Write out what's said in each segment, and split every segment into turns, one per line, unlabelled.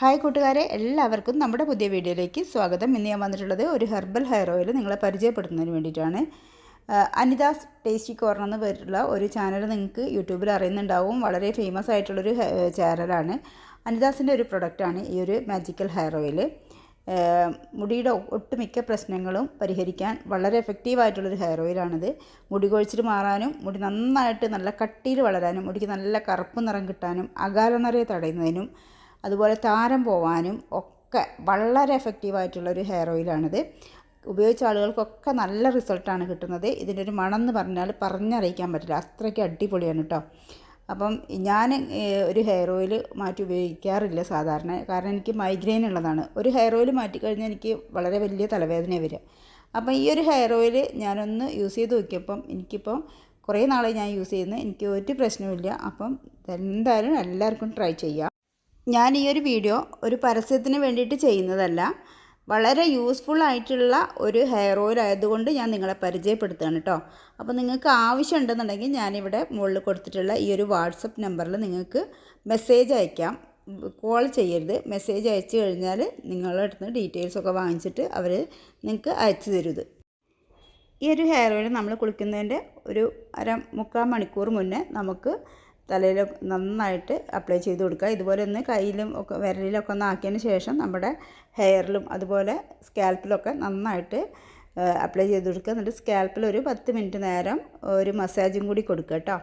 Hi കൂട്ടുകാരെ. എല്ലാവർക്കും നമ്മുടെ പുതിയ വീഡിയോയിലേക്ക് സ്വാഗതം. ഇന്ന് ഞാൻ വന്നിട്ടുള്ളത് ഒരു ഹെർബൽ ഹെയർ ഓയിൽ നിങ്ങളെ പരിചയപ്പെടുത്തുന്നതിന് വേണ്ടിയിട്ടാണ്. അനിതാസ് ടേസ്റ്റി കോർണർ എന്ന് പേരുള്ള ഒരു ചാനൽ നിങ്ങൾക്ക് യൂട്യൂബിൽ അറിയുന്നുണ്ടാവും. വളരെ ഫേമസ് ആയിട്ടുള്ളൊരു ചാനലാണ് അനിതാസിന്റെ ഒരു പ്രൊഡക്റ്റാണ് ഈ ഒരു മാജിക്കൽ ഹെയർ ഓയിൽ മുടിയുടെ ഒട്ടുമിക്ക പ്രശ്നങ്ങളും പരിഹരിക്കാൻ വളരെ എഫക്റ്റീവായിട്ടുള്ളൊരു ഹെയർ ഓയിലാണിത് മുടി കൊഴിച്ചിൽ മാറാനും മുടി നന്നായിട്ട് നല്ല കട്ടിയിൽ വളരാനും മുടിക്ക് നല്ല കറുപ്പ് നിറം കിട്ടാനും അകാല നിറയെ തടയുന്നതിനും അതുപോലെ താരം പോവാനും ഒക്കെ വളരെ എഫക്റ്റീവായിട്ടുള്ളൊരു ഹെയർ ഓയിലാണിത് ഉപയോഗിച്ച ആളുകൾക്കൊക്കെ നല്ല റിസൾട്ടാണ് കിട്ടുന്നത്. ഇതിന്റെ ഒരു മണം എന്ന് പറഞ്ഞാൽ പറഞ്ഞറിയിക്കാൻ പറ്റില്ല. അത്രയ്ക്ക് അടിപൊളിയാണ് കേട്ടോ അപ്പം ഞാൻ ഒരു ഹെയർ ഓയിൽ മാറ്റി ഉപയോഗിക്കാറില്ല സാധാരണ. കാരണം എനിക്ക് മൈഗ്രെയിൻ ഉള്ളതാണ്. ഒരു ഹെയർ ഓയിൽ മാറ്റിക്കഴിഞ്ഞാൽ എനിക്ക് വളരെ വലിയ തലവേദന വരിക. അപ്പം ഈ ഒരു ഹെയർ ഓയിൽ ഞാനൊന്ന് യൂസ് ചെയ്ത് നോക്കിയപ്പം എനിക്കിപ്പം കുറേ നാളെ ഞാൻ യൂസ് ചെയ്യുന്നത്. എനിക്ക് ഒരു പ്രശ്നവുമില്ല. അപ്പം എന്തായാലും എല്ലാവർക്കും ട്രൈ ചെയ്യാം. ഞാൻ ഈ ഒരു വീഡിയോ ഒരു പരസ്യത്തിന് വേണ്ടിയിട്ട് ചെയ്യുന്നതല്ല. വളരെ യൂസ്ഫുൾ ആയിട്ടുള്ള ഒരു ഹെയർ ഓയിൽ ആയതുകൊണ്ട് ഞാൻ നിങ്ങളെ പരിചയപ്പെടുത്തുകയാണ് കേട്ടോ അപ്പോൾ നിങ്ങൾക്ക് ആവശ്യമുണ്ടെന്നുണ്ടെങ്കിൽ ഞാനിവിടെ മുകളിൽ കൊടുത്തിട്ടുള്ള ഈ ഒരു വാട്സപ്പ് നമ്പറിൽ നിങ്ങൾക്ക് മെസ്സേജ് അയക്കാം. കോൾ ചെയ്യരുത്. മെസ്സേജ് അയച്ചു കഴിഞ്ഞാൽ നിങ്ങളുടെ അടുത്ത് നിന്ന് ഡീറ്റെയിൽസൊക്കെ വാങ്ങിച്ചിട്ട് അവർ നിങ്ങൾക്ക് അയച്ചു തരുത്. ഈ ഒരു ഹെയർ ഓയിൽ നമ്മൾ കുളിക്കുന്നതിന്റെ ഒരു അര മുക്കാൽ മണിക്കൂർ മുന്നേ നമുക്ക് തലയിൽ നന്നായിട്ട് അപ്ലൈ ചെയ്ത് കൊടുക്കുക. ഇതുപോലെ ഒന്ന് കയ്യിലും ഒക്കെ വിരലിലൊക്കെ ഒന്ന് ആക്കിയതിന് ശേഷം നമ്മുടെ ഹെയറിലും അതുപോലെ സ്കാൽപ്പിലൊക്കെ നന്നായിട്ട് അപ്ലൈ ചെയ്ത് കൊടുക്കുക. എന്നിട്ട് സ്കാൽപ്പിൽ ഒരു പത്ത് മിനിറ്റ് നേരം ഒരു മസാജും കൂടി കൊടുക്കുക കേട്ടോ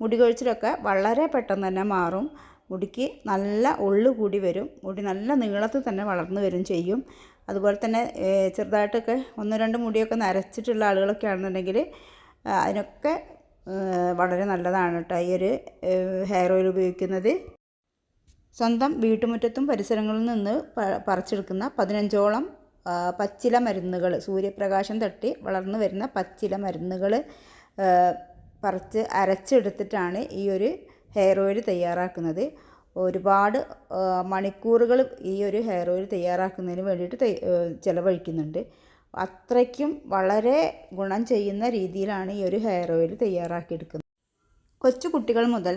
മുടി കൊഴിച്ചിലൊക്കെ വളരെ പെട്ടെന്ന് തന്നെ മാറും. മുടിക്ക് നല്ല ഉള്ളു കൂടി വരും. മുടി നല്ല നീളത്തിൽ തന്നെ വളർന്നു വരും ചെയ്യും. അതുപോലെ തന്നെ ചെറുതായിട്ടൊക്കെ ഒന്ന് രണ്ട് മുടിയൊക്കെ നരച്ചിട്ടുള്ള ആളുകളൊക്കെ ആണെന്നുണ്ടെങ്കിൽ അതിനൊക്കെ വളരെ നല്ലതാണ് കേട്ടോ ഈ ഒരു ഹെയർ ഓയിൽ ഉപയോഗിക്കുന്നത്. സ്വന്തം വീട്ടുമുറ്റത്തും പരിസരങ്ങളിൽ നിന്ന് പറിച്ചെടുക്കുന്ന പതിനഞ്ചോളം പച്ചില മരുന്നുകൾ സൂര്യപ്രകാശം തട്ടി വളർന്നു വരുന്ന പച്ചില മരുന്നുകൾ പറിച്ച് അരച്ചെടുത്തിട്ടാണ് ഈ ഒരു ഹെയർ ഓയിൽ തയ്യാറാക്കുന്നത്. ഒരുപാട് മണിക്കൂറുകൾ ഈ ഒരു ഹെയർ ഓയിൽ തയ്യാറാക്കുന്നതിന് വേണ്ടിയിട്ട് ചിലവഴിക്കുന്നുണ്ട്. അത്രയ്ക്കും വളരെ ഗുണം ചെയ്യുന്ന രീതിയിലാണ് ഈ ഒരു ഹെയർ ഓയിൽ തയ്യാറാക്കിയെടുക്കുന്നത്. കൊച്ചു കുട്ടികൾ മുതൽ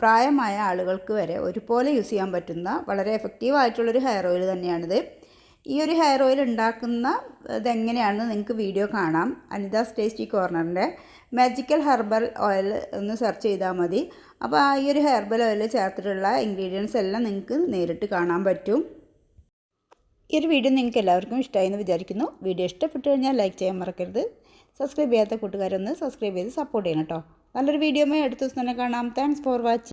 പ്രായമായ ആളുകൾക്ക് വരെ ഒരുപോലെ യൂസ് ചെയ്യാൻ പറ്റുന്ന വളരെ എഫക്റ്റീവ് ആയിട്ടുള്ളൊരു ഹെയർ ഓയിൽ തന്നെയാണിത്. ഈ ഒരു ഹെയർ ഓയിൽ ഉണ്ടാക്കുന്ന ഇതെങ്ങനെയാണെന്ന് നിങ്ങൾക്ക് വീഡിയോ കാണാം. അനിതാസ് ടേസ്റ്റി കോർണറിന്റെ മാജിക്കൽ ഹെർബൽ ഓയിൽ ഒന്ന് സെർച്ച് ചെയ്താൽ മതി. അപ്പോൾ ഈ ഒരു ഹെർബൽ ഓയിൽ ചേർത്തിട്ടുള്ള ഇൻഗ്രീഡിയൻസ് എല്ലാം നിങ്ങൾക്ക് നേരിട്ട് കാണാൻ പറ്റും. ഈ ഒരു വീഡിയോ നിങ്ങൾക്ക് എല്ലാവർക്കും ഇഷ്ടമായി എന്ന് വിചാരിക്കുന്നു. വീഡിയോ ഇഷ്ടപ്പെട്ടു കഴിഞ്ഞാൽ ലൈക്ക് ചെയ്യാൻ മറക്കരുത്. സബ്സ്ക്രൈബ് ചെയ്യാത്ത കൂട്ടുകാരൊന്ന് സബ്സ്ക്രൈബ് ചെയ്ത് സപ്പോർട്ട് ചെയ്യണം കേട്ടോ. നല്ലൊരു വീഡിയോമേ അടുത്ത ദിവസം തന്നെ കാണാം. Thanks for watching